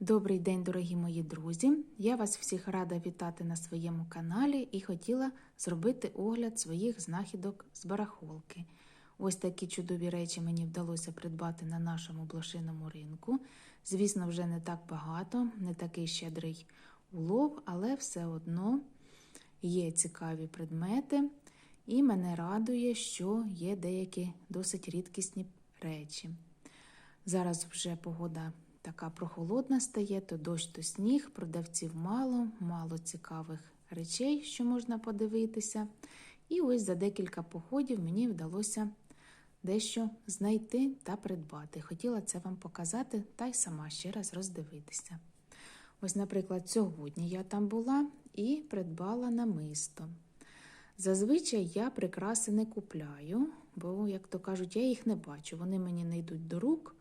Добрий день, дорогі мої друзі! Я вас всіх рада вітати на своєму каналі і хотіла зробити огляд своїх знахідок з барахолки. Ось такі чудові речі мені вдалося придбати на нашому блошиному ринку. Звісно, вже не так багато, не такий щедрий улов, але все одно є цікаві предмети, і мене радує, що є деякі досить рідкісні речі. Зараз вже погода така прохолодна стає, то дощ, то сніг, продавців мало, мало цікавих речей, що можна подивитися. І ось за декілька походів мені вдалося дещо знайти та придбати. Хотіла це вам показати та й сама ще раз роздивитися. Ось, наприклад, сьогодні я там була і придбала намисто. Зазвичай я прикраси не купляю, бо, як то кажуть, я їх не бачу. Вони мені не йдуть до рук,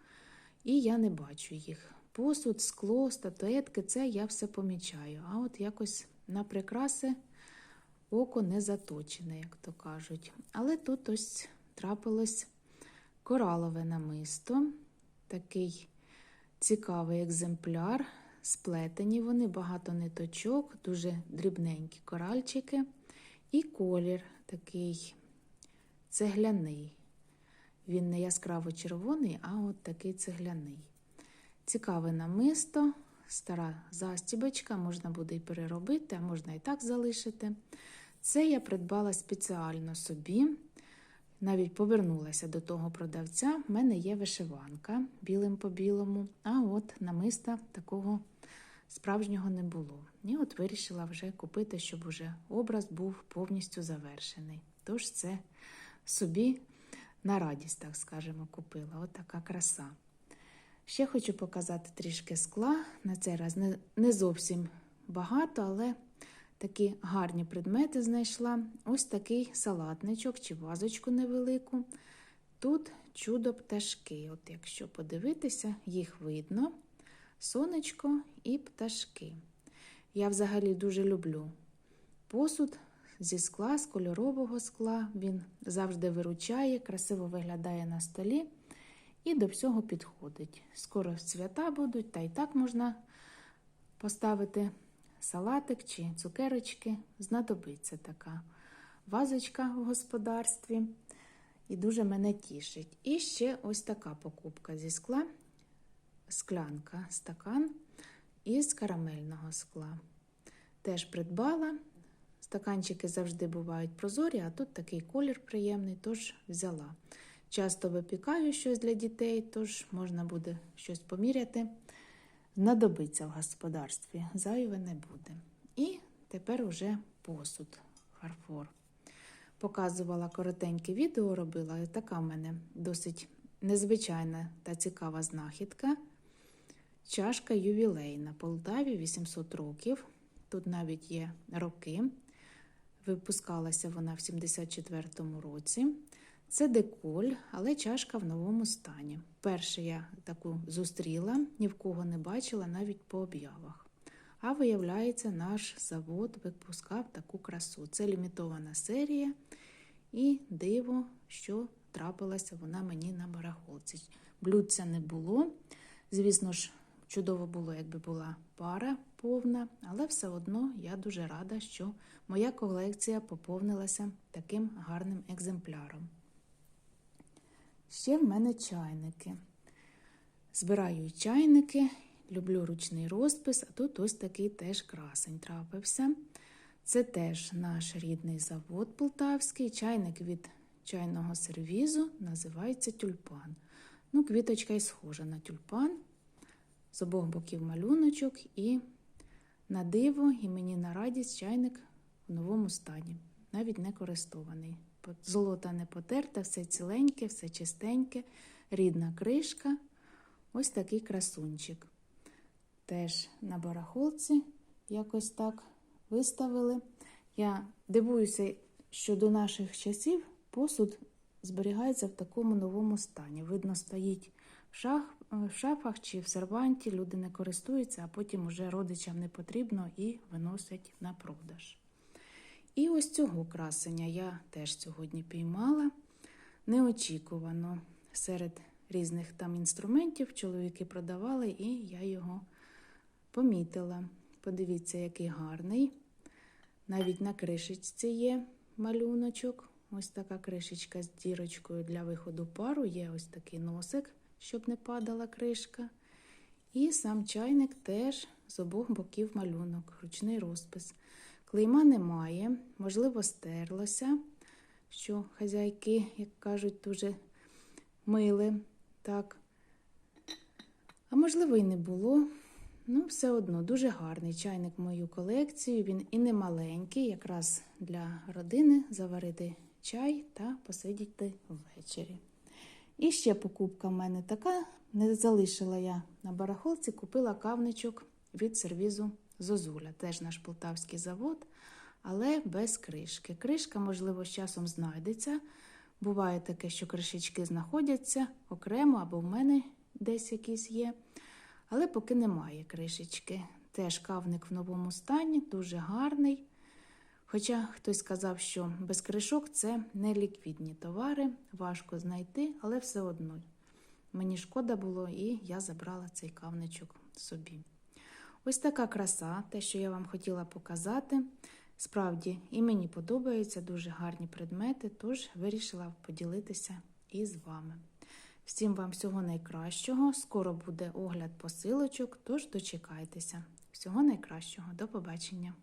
і я не бачу їх. Посуд, скло, статуетки це я все помічаю. А от якось на прикраси око не заточене, як то кажуть. Але тут ось трапилось коралове намисто, такий цікавий екземпляр. Сплетені вони, багато ниточок, дуже дрібненькі коральчики. І колір такий цегляний. Він не яскраво червоний, а от такий цегляний. Цікаве намисто, стара застібочка, можна буде і переробити, а можна і так залишити. Це я придбала спеціально собі. Навіть повернулася до того продавця. В мене є вишиванка білим по білому, а от намиста такого справжнього не було. І от вирішила вже купити, щоб уже образ був повністю завершений. Тож це собі на радість, так скажемо, купила. От така краса. Ще хочу показати трішки скла. На цей раз не, не зовсім багато, але такі гарні предмети знайшла. Ось такий салатничок чи вазочку невелику. Тут чудо пташки. От Якщо подивитися, їх видно. Сонечко і пташки. Я взагалі дуже люблю посуд зі скла, з кольорового скла. Він завжди виручає, красиво виглядає на столі і до всього підходить. Скоро свята будуть, та й так можна поставити салатик чи цукерочки. Знадобиться така вазочка в господарстві. І дуже мене тішить. І ще ось така покупка зі скла, склянка, стакан із карамельного скла. Теж придбала. Стаканчики завжди бувають прозорі, а тут такий колір приємний, тож взяла. Часто випікаю щось для дітей, тож можна буде щось поміряти. Знадобиться в господарстві, зайве не буде. І тепер уже посуд, фарфор. Показувала коротеньке відео, робила, така в мене досить незвичайна та цікава знахідка. Чашка ювілейна Полтаві 800 років. Тут навіть є роки. Випускалася вона в 74-му році. Це деколь, але чашка в новому стані. Перше я таку зустріла, ні в кого не бачила, навіть по об'явах. А виявляється, наш завод випускав таку красу. Це лімітована серія, і диво, що трапилася вона мені на барахолці. Блюдця не було. Звісно ж, чудово було, якби була пара повна, але все одно я дуже рада, що моя колекція поповнилася таким гарним екземпляром. Ще в мене чайники. Збираю чайники, люблю ручний розпис, а тут ось такий теж красень трапився. Це теж наш рідний завод полтавський. Чайник від чайного сервізу називається тюльпан. Ну, Квіточка й схожа на тюльпан. З обох боків малюночок і на диво, і мені на радість чайник в новому стані, навіть не користований. Золота не потерта, все ціленьке, все чистеньке, рідна кришка. Ось такий красунчик. Теж на барахолці якось так виставили. Я дивуюся, що до наших часів посуд зберігається в такому новому стані. Видно, стоїть шах, в шафах чи в серванті, люди не користуються, а потім уже родичам не потрібно і виносять на продаж. І ось цього красення я теж сьогодні піймала неочікувано. Серед різних там інструментів чоловіки продавали, і я його помітила. Подивіться, який гарний. Навіть на кришечці є малюночок. Ось така кришечка з дірочкою для виходу пару. Є ось такий носик, щоб не падала кришка. І сам чайник теж з обох боків малюнок, ручний розпис. Клейма немає, можливо, стерлося, що хазяйки, як кажуть, дуже мили. Так. А можливо, і не було. Ну, все одно дуже гарний чайник в мою колекцію. Він і не маленький, якраз для родини заварити чай та посидіти ввечері. І ще покупка в мене така. Не залишила я на барахолці, купила кавничок від сервізу Зозуля. Теж наш полтавський завод, але без кришки. Кришка, можливо, з часом знайдеться. Буває таке, що кришечки знаходяться окремо або в мене десь якісь є. Але поки немає кришечки. Теж кавник в новому стані, дуже гарний. Хоча хтось сказав, що без кришок це не ліквідні товари, важко знайти, але все одно. Мені шкода було, і я забрала цей кавничок собі. Ось така краса, те, що я вам хотіла показати. Справді, і мені подобаються дуже гарні предмети, тож вирішила поділитися із вами. Всім вам всього найкращого. Скоро буде огляд посилочок, тож дочекайтеся. Всього найкращого. До побачення!